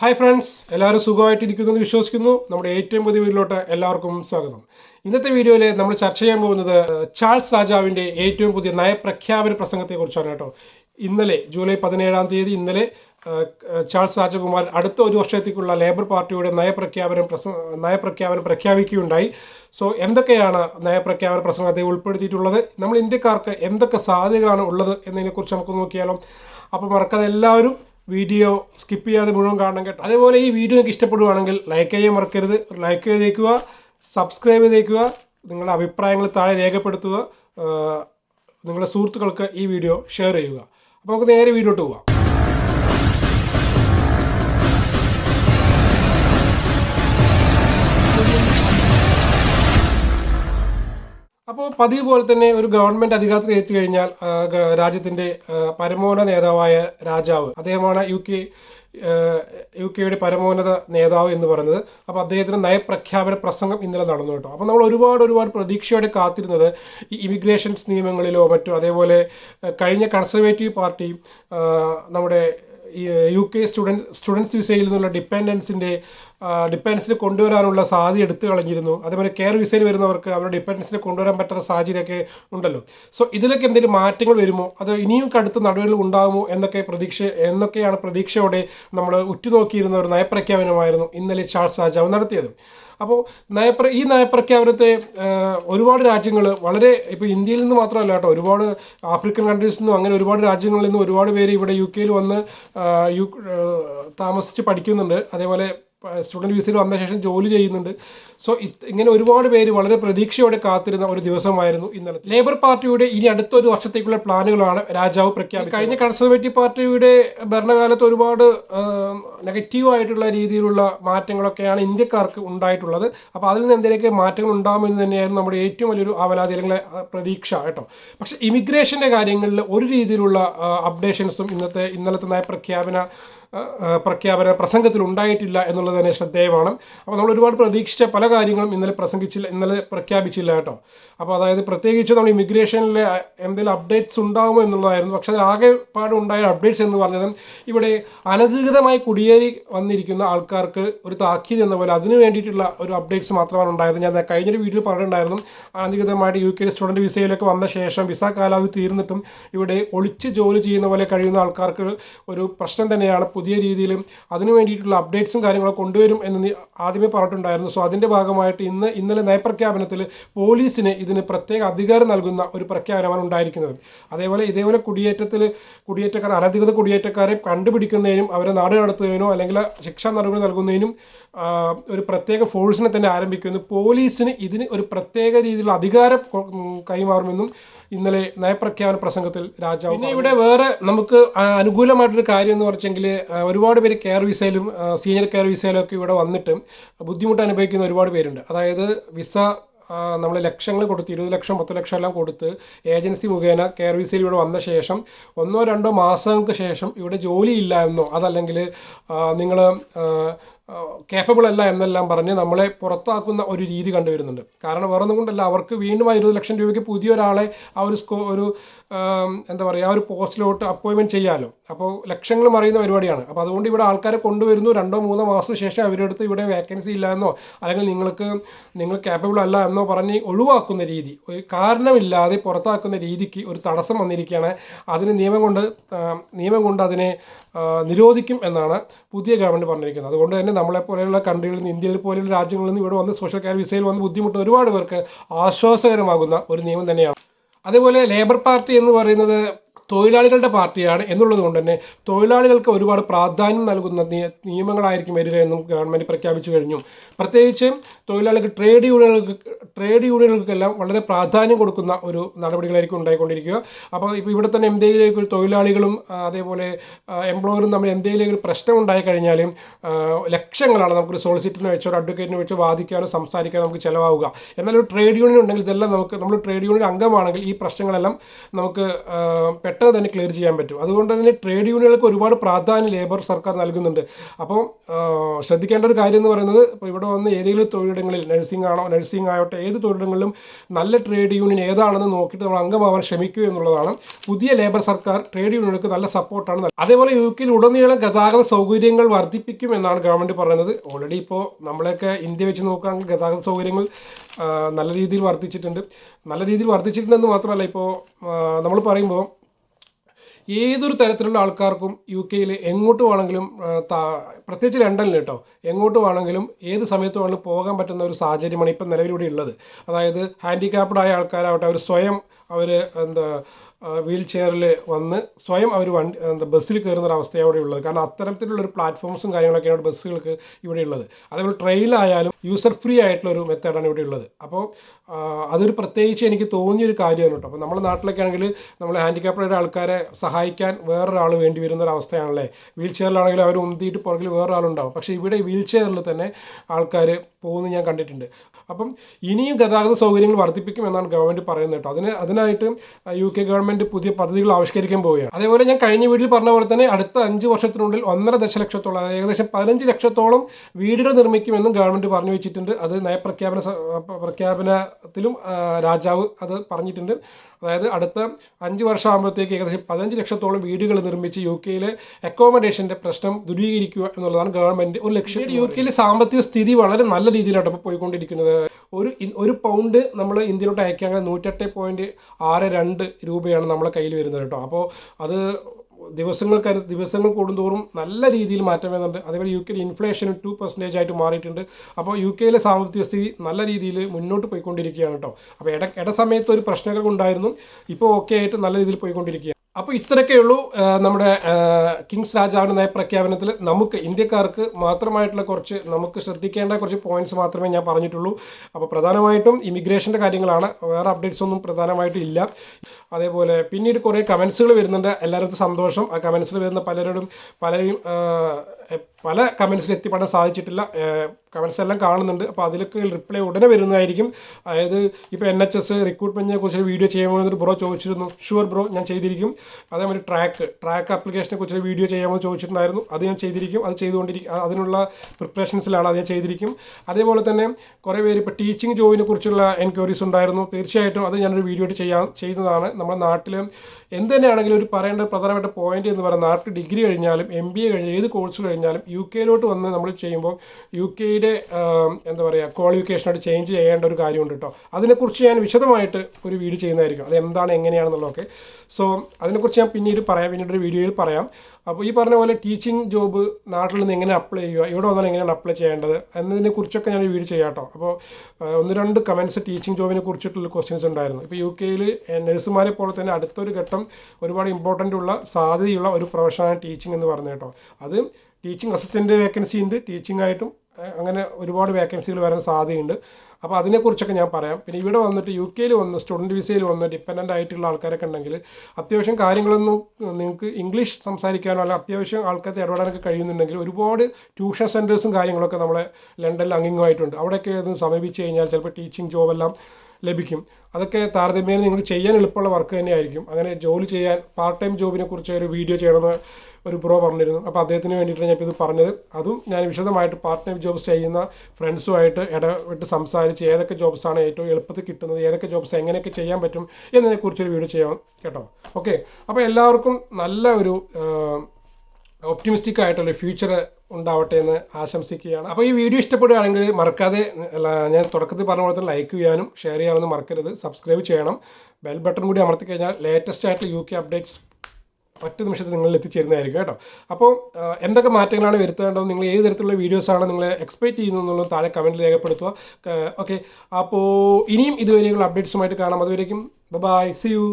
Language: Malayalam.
ഹായ് ഫ്രണ്ട്സ് എല്ലാവരും സുഖമായിട്ടിരിക്കുന്നു എന്ന് വിശ്വസിക്കുന്നു. നമ്മുടെ ഏറ്റവും പുതിയ വീട്ടിലോട്ട് എല്ലാവർക്കും സ്വാഗതം. ഇന്നത്തെ വീഡിയോയിൽ നമ്മൾ ചർച്ച ചെയ്യാൻ പോകുന്നത് ചാൾസ് രാജാവിന്റെ ഏറ്റവും പുതിയ നയപ്രഖ്യാപന പ്രസംഗത്തെക്കുറിച്ചാണ് കേട്ടോ. ഇന്നലെ ജൂലൈ പതിനേഴാം തീയതി ഇന്നലെ ചാൾസ് രാജകുമാരൻ അടുത്ത ഒരു വർഷത്തേക്കുള്ള ലേബർ പാർട്ടിയുടെ നയപ്രഖ്യാപനം പ്രസ നയപ്രഖ്യാപനം പ്രഖ്യാപിക്കുകയുണ്ടായി. സോ എന്തൊക്കെയാണ് നയപ്രഖ്യാപന പ്രസംഗത്തെ ഉൾപ്പെടുത്തിയിട്ടുള്ളത്? നമ്മൾ ഇന്ത്യക്കാർക്ക് എന്തൊക്കെ സാധ്യതകളാണ് ഉള്ളത് എന്നതിനെക്കുറിച്ച് നമുക്ക് നോക്കിയാലോ. അപ്പോൾ മറക്കാതെ എല്ലാവരും വീഡിയോ സ്കിപ്പ് ചെയ്യാതെ മുഴുവൻ കാണണം കേട്ടോ. അതേപോലെ ഈ വീഡിയോ നിങ്ങൾക്ക് ഇഷ്ടപ്പെടുകയാണെങ്കിൽ ലൈക്ക് ചെയ്യാൻ മറക്കരുത്. ലൈക്ക് ചെയ്തേക്കുക സബ്സ്ക്രൈബ് ചെയ്തേക്കുക നിങ്ങളുടെ അഭിപ്രായങ്ങൾ താഴെ രേഖപ്പെടുത്തുക നിങ്ങളുടെ സുഹൃത്തുക്കൾക്ക് ഈ വീഡിയോ ഷെയർ ചെയ്യുക. അപ്പോൾ നമുക്ക് നേരെ വീഡിയോട്ട് പോവാം. അപ്പോൾ പതിവ് പോലെ തന്നെ ഒരു ഗവൺമെന്റ് അധികാരത്തിൽ ഏറ്റു കഴിഞ്ഞാൽ രാജ്യത്തിന്റെ പരമോന്നത നേതാവായ രാജാവ് അദ്ദേഹമാണ് യു കെ യു കെയുടെ പരമോന്നത നേതാവ് എന്ന് പറയുന്നത്. അപ്പോൾ അദ്ദേഹത്തിന് നയപ്രഖ്യാപന പ്രസംഗം ഇന്നലെ നടന്നു കേട്ടോ. അപ്പോൾ നമ്മൾ ഒരുപാട് ഒരുപാട് പ്രതീക്ഷയോടെ കാത്തിരുന്നത് ഈ ഇമിഗ്രേഷൻസ് നിയമങ്ങളിലോ മറ്റോ അതേപോലെ കഴിഞ്ഞ കൺസർവേറ്റീവ് പാർട്ടി നമ്മുടെ യു കെ സ്റ്റുഡൻസ് സ്റ്റുഡൻസ് വിസയിൽ നിന്നുള്ള ഡിപ്പെൻഡൻസിന്റെ ഡിപ്പെൻഡൻസിനെ കൊണ്ടുവരാനുള്ള സാധ്യത എടുത്തു കളഞ്ഞിരുന്നു. അതേപോലെ കെയർ വിസയിൽ വരുന്നവർക്ക് അവരുടെ ഡിപ്പെൻഡൻസിനെ കൊണ്ടുവരാൻ പറ്റാത്ത സാഹചര്യമൊക്കെ ഉണ്ടല്ലോ. സോ ഇതിലൊക്കെ എന്തെങ്കിലും മാറ്റങ്ങൾ വരുമോ? അത് ഇനിയും കടുത്ത നടപടികൾ ഉണ്ടാകുമോ എന്നൊക്കെ പ്രതീക്ഷ എന്നൊക്കെയാണ് പ്രതീക്ഷയോടെ നമ്മൾ ഉറ്റുനോക്കിയിരുന്ന ഒരു നയപ്രഖ്യാപനമായിരുന്നു ഇന്നലെ ചാൾസ് രാജാവ് നടത്തിയത്. അപ്പോൾ നയപ്ര ഈ നയപ്രഖ്യാപനത്തെ ഒരുപാട് രാജ്യങ്ങൾ വളരെ ഇപ്പോൾ ഇന്ത്യയിൽ നിന്ന് മാത്രമല്ല കേട്ടോ ഒരുപാട് ആഫ്രിക്കൻ കൺട്രീസിൽ നിന്നും അങ്ങനെ ഒരുപാട് രാജ്യങ്ങളിൽ നിന്നും ഒരുപാട് പേര് ഇവിടെ യു കെയിൽ വന്ന് യു താമസിച്ച് പഠിക്കുന്നുണ്ട്. അതേപോലെ സ്റ്റുഡന്റ് വിസയിൽ വന്ന ശേഷം ജോലി ചെയ്യുന്നുണ്ട്. സോ ഇങ്ങനെ ഒരുപാട് പേര് വളരെ പ്രതീക്ഷയോടെ കാത്തിരുന്ന ഒരു ദിവസമായിരുന്നു ഇന്നലെ ലേബർ പാർട്ടിയുടെ ഇനി അടുത്ത ഒരു വർഷത്തേക്കുള്ള പ്ലാനുകളാണ് രാജാവ് പ്രഖ്യാപിച്ചത്. കഴിഞ്ഞ കൺസർവേറ്റീവ് പാർട്ടിയുടെ ഭരണകാലത്ത് ഒരുപാട് നെഗറ്റീവായിട്ടുള്ള രീതിയിലുള്ള മാറ്റങ്ങളൊക്കെയാണ് ഇന്ത്യക്കാർക്ക് ഉണ്ടായിട്ടുള്ളത്. അപ്പോൾ അതിൽ നിന്ന് എന്തെങ്കിലുമൊക്കെ മാറ്റങ്ങൾ ഉണ്ടാകുമെന്ന് തന്നെയായിരുന്നു നമ്മുടെ ഏറ്റവും വലിയൊരു ആവലാതി അല്ലെങ്കിൽ പ്രതീക്ഷ കേട്ടോ. പക്ഷേ ഇമിഗ്രേഷന്റെ കാര്യങ്ങളിൽ ഒരു രീതിയിലുള്ള അപ്ഡേഷൻസും ഇന്നത്തെ ഇന്നലത്തെ നയപ്രഖ്യാപന പ്രഖ്യാപന പ്രസംഗത്തിൽ ഉണ്ടായിട്ടില്ല എന്നുള്ളത് തന്നെ ശ്രദ്ധേയമാണ്. അപ്പോൾ നമ്മൾ ഒരുപാട് പ്രതീക്ഷിച്ച പല കാര്യങ്ങളും ഇന്നലെ പ്രസംഗിച്ചില്ല ഇന്നലെ പ്രഖ്യാപിച്ചില്ല കേട്ടോ. അപ്പോൾ അതായത് പ്രത്യേകിച്ച് നമ്മൾ ഇമിഗ്രേഷനിലെ എന്തെങ്കിലും അപ്ഡേറ്റ്സ് ഉണ്ടാകുമോ എന്നുള്ളതായിരുന്നു. പക്ഷേ അതിൽ ആകെപ്പാട് ഉണ്ടായ അപ്ഡേറ്റ്സ് എന്ന് പറഞ്ഞത് ഇവിടെ അനധികൃതമായി കുടിയേറി വന്നിരിക്കുന്ന ആൾക്കാർക്ക് ഒരു താക്കീത് എന്ന പോലെ അതിന് വേണ്ടിയിട്ടുള്ള ഒരു അപ്ഡേറ്റ്സ് മാത്രമാണ് ഉണ്ടായത്. ഞാൻ കഴിഞ്ഞൊരു വീഡിയോയിൽ പറഞ്ഞിട്ടുണ്ടായിരുന്നു അനധികൃതമായിട്ട് യു കെ സ്റ്റുഡന്റ് വിസയിലൊക്കെ വന്ന ശേഷം വിസ കാലാവധി തീർന്നിട്ടും ഇവിടെ ഒളിച്ച് ജോലി ചെയ്യുന്ന പോലെ കഴിയുന്ന ആൾക്കാർക്ക് ഒരു പ്രശ്നം തന്നെയാണ് പുതിയ രീതിയിലും അതിന് വേണ്ടിയിട്ടുള്ള അപ്ഡേറ്റ്സും കാര്യങ്ങളൊക്കെ കൊണ്ടുവരും എന്ന് ആദ്യമേ പറഞ്ഞിട്ടുണ്ടായിരുന്നു. സോ അതിന്റെ ഭാഗമായിട്ട് ഇന്ന് ഇന്നലെ നയപ്രഖ്യാപനത്തിൽ പോലീസിന് ഇതിന് പ്രത്യേക അധികാരം നൽകുന്ന ഒരു പ്രഖ്യാപനമാണ് ഉണ്ടായിരിക്കുന്നത്. അതേപോലെ ഇതേപോലെ കുടിയേറ്റത്തിൽ കുടിയേറ്റക്കാർ അനധികൃത കുടിയേറ്റക്കാരെ കണ്ടുപിടിക്കുന്നതിനും അവരെ നാട് കടത്തുന്നതിനോ അല്ലെങ്കിൽ ശിക്ഷാ നടപടി നൽകുന്നതിനും ഒരു പ്രത്യേക ഫോഴ്സിനെ തന്നെ ആരംഭിക്കുന്നു. പോലീസിന് ഇതിന് ഒരു പ്രത്യേക രീതിയിലുള്ള അധികാരം കൈമാറുമെന്നും ഇന്നലെ നയപ്രഖ്യാപന പ്രസംഗത്തിൽ രാജാവ് പിന്നെ ഇവിടെ വേറെ നമുക്ക് അനുകൂലമായിട്ടൊരു കാര്യം എന്ന് പറഞ്ഞെങ്കിൽ ഒരുപാട് പേര് കെയർ വിസയിലും സീനിയർ കെയർ വിസയിലും ഒക്കെ ഇവിടെ വന്നിട്ട് ബുദ്ധിമുട്ട് അനുഭവിക്കുന്ന ഒരുപാട് പേരുണ്ട്. അതായത് വിസ നമ്മൾ ലക്ഷങ്ങൾ കൊടുത്ത് ഇരുപത് ലക്ഷം പത്ത് ലക്ഷം എല്ലാം കൊടുത്ത് ഏജൻസി മുഖേന കെയർ വിസയിൽ ഇവിടെ വന്ന ശേഷം ഒന്നോ രണ്ടോ മാസങ്ങൾക്ക് ശേഷം ഇവിടെ ജോലിയില്ല എന്നോ അതല്ലെങ്കിൽ നിങ്ങൾ കേപ്പബിൾ അല്ല എന്നെല്ലാം പറഞ്ഞ് നമ്മളെ പുറത്താക്കുന്ന ഒരു രീതി കണ്ടുവരുന്നുണ്ട്. കാരണം വേറെ ഒന്നും കൊണ്ടല്ല അവർക്ക് വീണ്ടും ആ ഇരുപത് ലക്ഷം രൂപയ്ക്ക് പുതിയൊരാളെ ആ ഒരു സ്കോ ഒരു എന്താ പറയുക ആ ഒരു പോസ്റ്റിലോട്ട് അപ്പോയിൻമെന്റ് ചെയ്യാമല്ലോ അപ്പോൾ ലക്ഷങ്ങൾ മറിയുന്ന പരിപാടിയാണ്. അപ്പോൾ അതുകൊണ്ട് ഇവിടെ ആൾക്കാരെ കൊണ്ടുവരുന്നു. രണ്ടോ മൂന്നോ മാസത്തിന് ശേഷം അവരുടെ അടുത്ത് ഇവിടെ വേക്കൻസി ഇല്ല എന്നോ അല്ലെങ്കിൽ നിങ്ങൾക്ക് നിങ്ങൾ കേപ്പബിൾ അല്ല എന്നോ പറഞ്ഞ് ഒഴിവാക്കുന്ന രീതി ഒരു കാരണമില്ലാതെ പുറത്താക്കുന്ന രീതിക്ക് ഒരു തടസ്സം വന്നിരിക്കുകയാണ്. അതിന് നിയമം കൊണ്ട് നിയമം കൊണ്ട് അതിനെ നിരോധിക്കും എന്നാണ് പുതിയ ഗവൺമെന്റ് പറഞ്ഞിരിക്കുന്നത്. അതുകൊണ്ട് തന്നെ നമ്മളെ പോലെയുള്ള കൺട്രികളിൽ നിന്ന് ഇന്ത്യയിൽ പോലെയുള്ള രാജ്യങ്ങളിൽ നിന്ന് ഇവിടെ വന്ന് സോഷ്യൽ കെയർ വിസയിൽ വന്ന് ബുദ്ധിമുട്ട് ഒരുപാട് പേർക്ക് ആശ്വാസകരമാകുന്ന ഒരു നിയമം തന്നെയാണ്. അതേപോലെ ലേബർ പാർട്ടി എന്ന് പറയുന്നത് തൊഴിലാളികളുടെ പാർട്ടിയാണ് എന്നുള്ളത് കൊണ്ട് തന്നെ തൊഴിലാളികൾക്ക് ഒരുപാട് പ്രാധാന്യം നൽകുന്ന നിയ- നിയമങ്ങളായിരിക്കും വരിക എന്നും ഗവൺമെന്റ് പ്രഖ്യാപിച്ചു കഴിഞ്ഞു. പ്രത്യേകിച്ച് തൊഴിലാളികൾക്ക് ട്രേഡ് യൂണിയനുകൾക്ക് ട്രേഡ് യൂണിയനുകൾക്കെല്ലാം വളരെ പ്രാധാന്യം കൊടുക്കുന്ന ഒരു നടപടികളായിരിക്കും ഉണ്ടായിക്കൊണ്ടിരിക്കുക. അപ്പോൾ ഇപ്പോൾ ഇവിടെ തന്നെ എന്തെങ്കിലും ഒരു തൊഴിലാളികളും അതേപോലെ എംപ്ലോയറും തമ്മിൽ എന്തെങ്കിലും ഒരു പ്രശ്നം ഉണ്ടായി കഴിഞ്ഞാലും ലക്ഷങ്ങളാണ് നമുക്കൊരു സോളിസിറ്ററിനെ വെച്ചോ ഒരു അഡ്വക്കേറ്റിനെ വെച്ചോ വാദിക്കാനോ സംസാരിക്കാനോ നമുക്ക് ചിലവാകുക എന്നാൽ ഒരു ട്രേഡ് യൂണിയൻ ഉണ്ടെങ്കിൽ ഇതെല്ലാം നമുക്ക് നമ്മൾ ട്രേഡ് യൂണിയൻ അംഗമാണെങ്കിൽ ഈ പ്രശ്നങ്ങളെല്ലാം നമുക്ക് പെട്ടെന്ന് തന്നെ ക്ലിയർ ചെയ്യാൻ പറ്റും. അതുകൊണ്ട് തന്നെ ട്രേഡ് യൂണിയനുകൾക്ക് ഒരുപാട് പ്രാധാന്യം ലേബർ സർക്കാർ നൽകുന്നുണ്ട്. അപ്പോൾ ശ്രദ്ധിക്കേണ്ട ഒരു കാര്യം എന്ന് പറയുന്നത് ഇപ്പോൾ ഇവിടെ വന്ന് ഏതെങ്കിലും തൊഴിലിടങ്ങളിൽ നഴ്സിംഗ് ആണോ നഴ്സിംഗ് ആയോട്ടെ ഏത് തൊഴിലിടങ്ങളിലും നല്ല ട്രേഡ് യൂണിയൻ ഏതാണെന്ന് നോക്കിയിട്ട് നമ്മൾ അംഗമാവാൻ ശ്രമിക്കുക എന്നുള്ളതാണ്. പുതിയ ലേബർ സർക്കാർ ട്രേഡ് യൂണിയനുകൾക്ക് നല്ല സപ്പോർട്ടാണ്. അതേപോലെ യു കെയിൽ ഉടനീളം ഗതാഗത സൗകര്യങ്ങൾ വർദ്ധിപ്പിക്കും എന്നാണ് ഗവൺമെന്റ് പറയുന്നത്. ഓൾറെഡി ഇപ്പോൾ നമ്മളെയൊക്കെ ഇന്ത്യ വെച്ച് നോക്കുകയാണെങ്കിൽ ഗതാഗത സൗകര്യങ്ങൾ നല്ല രീതിയിൽ വർദ്ധിച്ചിട്ടുണ്ട്. നല്ല രീതിയിൽ വർദ്ധിച്ചിട്ടുണ്ടെന്ന് മാത്രമല്ല ഇപ്പോൾ നമ്മൾ പറയുമ്പോൾ ഏതൊരു തരത്തിലുള്ള ആൾക്കാർക്കും യു കെയിൽ എങ്ങോട്ട് വേണമെങ്കിലും പ്രത്യേകിച്ച് ലണ്ടനിൽ കേട്ടോ. എങ്ങോട്ട് വേണമെങ്കിലും ഏത് സമയത്ത് വേണമെങ്കിലും പോകാൻ പറ്റുന്ന ഒരു സാഹചര്യമാണ് ഇപ്പം നിലവിലൂടെ ഉള്ളത്. അതായത് ഹാൻഡിക്യാപ്ഡായ ആൾക്കാരാവട്ടെ അവർ സ്വയം അവർ എന്താ വീൽ ചെയറിൽ വന്ന് സ്വയം അവർ വണ്ടി എന്താ ബസ്സിൽ കയറുന്ന ഒരു അവസ്ഥയാണ് ഇവിടെ ഉള്ളത്. കാരണം അത്തരത്തിലുള്ളൊരു പ്ലാറ്റ്ഫോംസും കാര്യങ്ങളൊക്കെയാണ് ബസ്സുകൾക്ക് ഇവിടെ ഉള്ളത്. അതേപോലെ ട്രെയിനിലായാലും യൂസർ ഫ്രീ ആയിട്ടുള്ള ഒരു മെത്തേഡാണ് ഇവിടെ ഉള്ളത്. അപ്പോൾ അതൊരു പ്രത്യേകിച്ച് എനിക്ക് തോന്നിയൊരു കാര്യമാണ് കേട്ടോ. അപ്പോൾ നമ്മുടെ നാട്ടിലൊക്കെ ആണെങ്കിൽ നമ്മൾ ഹാൻഡിക്യാപ്ഡ് ആൾക്കാരെ സഹായിക്കാൻ വേറൊരാൾ വേണ്ടി വരുന്ന ഒരു അവസ്ഥയാണല്ലേ? വീൽ ചെയറിലാണെങ്കിൽ അവർ ഉന്തിയിട്ട് പുറകിൽ വേറൊരാളുണ്ടാവും. പക്ഷേ ഇവിടെ വീൽ ചെയറിൽ തന്നെ ആൾക്കാർ പോകുന്നത് ഞാൻ കണ്ടിട്ടുണ്ട്. അപ്പം ഇനിയും ഗതാഗത സൗകര്യങ്ങൾ വർദ്ധിപ്പിക്കും എന്നാണ് ഗവൺമെന്റ് പറയുന്നത് കേട്ടോ. അതിന് അതിനായിട്ട് യു കെ ഗവൺമെന്റ് പുതിയ പദ്ധതികൾ ആവിഷ്കരിക്കാൻ പോവുകയാണ്. അതേപോലെ ഞാൻ കഴിഞ്ഞ വീട്ടിൽ പറഞ്ഞ പോലെ തന്നെ അടുത്ത അഞ്ച് വർഷത്തിനുള്ളിൽ ഒന്നര ദശലക്ഷത്തോളം ഏകദേശം പതിനഞ്ച് ലക്ഷത്തോളം വീടുകൾ നിർമ്മിക്കുമെന്നും ഗവൺമെന്റ് പറഞ്ഞു വെച്ചിട്ടുണ്ട്. അത് നയപ്രഖ്യാപന പ്രഖ്യാപനത്തിലും രാജാവ് അത് പറഞ്ഞിട്ടുണ്ട്. അതായത് അടുത്ത അഞ്ച് വർഷം ആകുമ്പോഴത്തേക്ക് ഏകദേശം പതിനഞ്ച് ലക്ഷത്തോളം വീടുകൾ നിർമ്മിച്ച് യു കെയിലെ അക്കോമഡേഷന്റെ പ്രശ്നം ദൂരീകരിക്കുക എന്നുള്ളതാണ് ഗവൺമെന്റ് ഒരു ലക്ഷ്യം യു കെയിലെ സാമ്പത്തിക സ്ഥിതി വളരെ നല്ല രീതിയിലാണ് ഇപ്പോൾ പോയിക്കൊണ്ടിരിക്കുന്നത്. ഒരു ഒരു പൗണ്ട് നമ്മൾ ഇന്ത്യയിലോട്ട് അയക്കുകയാണെങ്കിൽ നൂറ്റെട്ട് പോയിന്റ് ആറ് രണ്ട് രൂപയാണ് നമ്മളെ കയ്യിൽ വരുന്നത് കേട്ടോ. അപ്പോൾ അത് ദിവസങ്ങൾക്ക് ദിവസങ്ങൾ കൂടുന്തോറും നല്ല രീതിയിൽ മാറ്റം വരുന്നുണ്ട്. അതേപോലെ യു കെയിൽ ഇൻഫ്ലേഷൻ ടു പെർസെന്റേജ് ആയിട്ട് മാറിയിട്ടുണ്ട്. അപ്പോൾ യു കെയിലെ സാമ്പത്തിക സ്ഥിതി നല്ല രീതിയിൽ മുന്നോട്ട് പോയിക്കൊണ്ടിരിക്കുകയാണ് കേട്ടോ. അപ്പോൾ ഇട ഇട സമയത്ത് ഒരു പ്രശ്നങ്ങൾ ഉണ്ടായിരുന്നു. ഇപ്പോൾ ഓക്കെ ആയിട്ട് നല്ല രീതിയിൽ പോയിക്കൊണ്ടിരിക്കുകയാണ്. അപ്പോൾ ഇത്രയൊക്കെയുള്ളൂ നമ്മുടെ കിങ്സ് രാജാവിന്റെ നയപ്രഖ്യാപനത്തിൽ നമുക്ക് ഇന്ത്യക്കാർക്ക് മാത്രമായിട്ടുള്ള കുറച്ച് നമുക്ക് ശ്രദ്ധിക്കേണ്ട കുറച്ച് പോയിന്റ്സ് മാത്രമേ ഞാൻ പറഞ്ഞിട്ടുള്ളൂ. അപ്പോൾ പ്രധാനമായിട്ടും ഇമിഗ്രേഷന്റെ കാര്യങ്ങളാണ്. വേറെ അപ്ഡേറ്റ്സ് ഒന്നും പ്രധാനമായിട്ടും ഇല്ല. അതേപോലെ പിന്നീട് കുറേ കമൻസുകൾ വരുന്നുണ്ട്. എല്ലാവർക്കും സന്തോഷം. ആ കമൻസിൽ വരുന്ന പലരോടും പലരും ആ, എ- പല കമൻസിൽ എത്തിപ്പെടാൻ സാധിച്ചിട്ടില്ല. കമൻസ് എല്ലാം കാണുന്നുണ്ട്. അപ്പോൾ അതിലൊക്കെ റിപ്ലൈ ഉടനെ വരുന്നതായിരിക്കും. അതായത് ഇപ്പോൾ എൻ എച്ച് എസ് റിക്രൂട്ട്മെന്റിനെ കുറിച്ചൊരു വീഡിയോ ചെയ്യാമോ എന്നൊരു ബ്രോ ചോദിച്ചിരുന്നു. ഷുവർ ബ്രോ ഞാൻ ചെയ്തിരിക്കും. അതേമാതിരി ട്രാക്ക് ട്രാക്ക് ആപ്ലിക്കേഷനെ കുറിച്ചൊരു വീഡിയോ ചെയ്യാമോ പോകുന്നത് ചോദിച്ചിട്ടുണ്ടായിരുന്നു. അത് ഞാൻ ചെയ്തിരിക്കും. അത് ചെയ്തുകൊണ്ടിരിക്കും അതിനുള്ള പ്രിപ്പറേഷൻസിലാണ് അത് ഞാൻ ചെയ്തിരിക്കും. അതേപോലെ തന്നെ കുറേ പേര് ഇപ്പോൾ ടീച്ചിങ് ജോബിനെ കുറിച്ചുള്ള എൻക്വയറീസ് ഉണ്ടായിരുന്നു. തീർച്ചയായിട്ടും അത് ഞാനൊരു വീഡിയോ ചെയ്യാൻ ചെയ്യുന്നതാണ്. നമ്മുടെ നാട്ടിൽ എന്ത് തന്നെയാണെങ്കിലും ഒരു പറയേണ്ട പ്രധാനപ്പെട്ട പോയിന്റ് എന്ന് പറയുന്നത് നാട്ടിൽ ഡിഗ്രി കഴിഞ്ഞാലും എം ബി എ കഴിഞ്ഞാലും ഏത് കോഴ്സ് കഴിഞ്ഞാലും യു കെയിലോട്ട് വന്ന് നമ്മൾ ചെയ്യുമ്പോൾ യു കെയുടെ എന്താ പറയുക ക്വാളിഫിക്കേഷനായിട്ട് ചേഞ്ച് ചെയ്യേണ്ട ഒരു കാര്യമുണ്ട് കേട്ടോ. അതിനെക്കുറിച്ച് ഞാൻ വിശദമായിട്ട് ഒരു വീഡിയോ ചെയ്യുന്നതായിരിക്കും. അത് എന്താണ് എങ്ങനെയാണെന്നുള്ളതൊക്കെ. സോ അതിനെക്കുറിച്ച് ഞാൻ പിന്നീട് പറയാം. പിന്നീട് ഒരു വീഡിയോയിൽ പറയാം. അപ്പോൾ ഈ പറഞ്ഞ പോലെ ടീച്ചിങ് ജോബ് നാട്ടിൽ നിന്ന് എങ്ങനെ അപ്ലൈ ചെയ്യുക ഇവിടെ വന്നാൽ എങ്ങനെയാണ് അപ്ലൈ ചെയ്യേണ്ടത് എന്നതിനെ കുറിച്ചൊക്കെ ഞാൻ വീഡിയോ ചെയ്യാം കേട്ടോ. അപ്പോൾ ഒന്ന് രണ്ട് കമൻസ് ടീച്ചിങ് ജോബിനെ കുറിച്ചിട്ടുള്ള ക്വസ്റ്റ്യൻസ് ഉണ്ടായിരുന്നു. ഇപ്പോൾ യു കെയിൽ നഴ്സുമാരെ പോലെ തന്നെ അടുത്തൊരു ഘട്ടം ഒരുപാട് ഇമ്പോർട്ടന്റ് ഉള്ള സാധ്യതയുള്ള ഒരു പ്രൊഫഷനാണ് ടീച്ചിങ് എന്ന് പറഞ്ഞു കേട്ടോ. അത് ടീച്ചിങ് അസിസ്റ്റന്റ് വേക്കൻസി ഉണ്ട് ടീച്ചിങ് ആയിട്ടും അങ്ങനെ ഒരുപാട് വേക്കൻസികൾ വരാൻ സാധ്യതയുണ്ട്. അപ്പോൾ അതിനെക്കുറിച്ചൊക്കെ ഞാൻ പറയാം. പിന്നെ ഇവിടെ വന്നിട്ട് യു കെയിൽ വന്ന് സ്റ്റുഡന്റ് വിസയിൽ വന്ന് ഡിപ്പെൻഡന്റ് ആയിട്ടുള്ള ആൾക്കാരൊക്കെ ഉണ്ടെങ്കിൽ അത്യാവശ്യം കാര്യങ്ങളൊന്നും നിങ്ങൾക്ക് ഇംഗ്ലീഷ് സംസാരിക്കാനോ അല്ല അത്യാവശ്യം ആൾക്കാർക്ക് ഇടപെടാനൊക്കെ കഴിയുന്നുണ്ടെങ്കിൽ ഒരുപാട് ട്യൂഷൻ സെന്റേഴ്സും കാര്യങ്ങളൊക്കെ നമ്മളെ ലണ്ടനിൽ അംഗീകമായിട്ടുണ്ട് അവിടെയൊക്കെ ഒന്ന് സമീപിച്ച് കഴിഞ്ഞാൽ ചിലപ്പോൾ ടീച്ചിങ് ജോബെല്ലാം ലഭിക്കും. അതൊക്കെ താരതമ്യേന നിങ്ങൾ ചെയ്യാൻ എളുപ്പമുള്ള വർക്ക് തന്നെയായിരിക്കും. അങ്ങനെ ജോലി ചെയ്യാൻ പാർട്ട് ടൈം ജോബിനെ കുറിച്ച് ഒരു വീഡിയോ ചെയ്യണമെന്ന് ഒരു പ്രോ പറഞ്ഞിരുന്നു. അപ്പോൾ അദ്ദേഹത്തിന് വേണ്ടിയിട്ടാണ് ഞാൻ ഇത് പറഞ്ഞത്. അതും ഞാൻ വിശദമായിട്ട് പാർട്ട് ടൈം ജോബ്സ് ചെയ്യുന്ന ഫ്രണ്ട്സുമായിട്ട് ഇടപെട്ട് സംസാരിച്ച് ഏതൊക്കെ ജോബ്സാണ് ഏറ്റവും എളുപ്പത്തിൽ കിട്ടുന്നത് ഏതൊക്കെ ജോബ്സ് എങ്ങനെയൊക്കെ ചെയ്യാൻ പറ്റും എന്നതിനെക്കുറിച്ചൊരു വീഡിയോ ചെയ്യാം കേട്ടോ. ഓക്കെ അപ്പോൾ എല്ലാവർക്കും നല്ല ഒരു ഒപ്റ്റിമിസ്റ്റിക് ആയിട്ടുള്ള ഫ്യൂച്ചർ ഉണ്ടാവട്ടെ എന്ന് ആശംസിക്കുകയാണ്. അപ്പോൾ ഈ വീഡിയോ ഇഷ്ടപ്പെടുകയാണെങ്കിൽ മറക്കാതെ ഞാൻ തുടക്കത്തിൽ പറഞ്ഞ പോലെ തന്നെ ലൈക്ക് ചെയ്യാനും ഷെയർ ചെയ്യാനൊന്നും മറക്കരുത്. സബ്സ്ക്രൈബ് ചെയ്യണം. ബെൽ ബട്ടൺ കൂടി അമർത്തി കഴിഞ്ഞാൽ ലേറ്റസ്റ്റ് ആയിട്ടുള്ള യു കെ അപ്ഡേറ്റ്സ് ഒറ്റ നിമിഷത്തിൽ നിങ്ങൾ എത്തിച്ചേരുന്നതായിരിക്കും കേട്ടോ. അപ്പോൾ എന്തൊക്കെ മാറ്റങ്ങളാണ് വരുത്തേണ്ടത്? നിങ്ങൾ ഏത് തരത്തിലുള്ള വീഡിയോസാണ് നിങ്ങൾ എക്സ്പെക്ട് ചെയ്യുന്നതെന്നുള്ളത് താഴെ കമന്റിൽ രേഖപ്പെടുത്തുക. ഓക്കെ അപ്പോൾ ഇനിയും ഇതുവരെയുള്ള അപ്ഡേറ്റ്സുമായിട്ട് കാണാം. അതുവരേക്കും ബൈ സി യു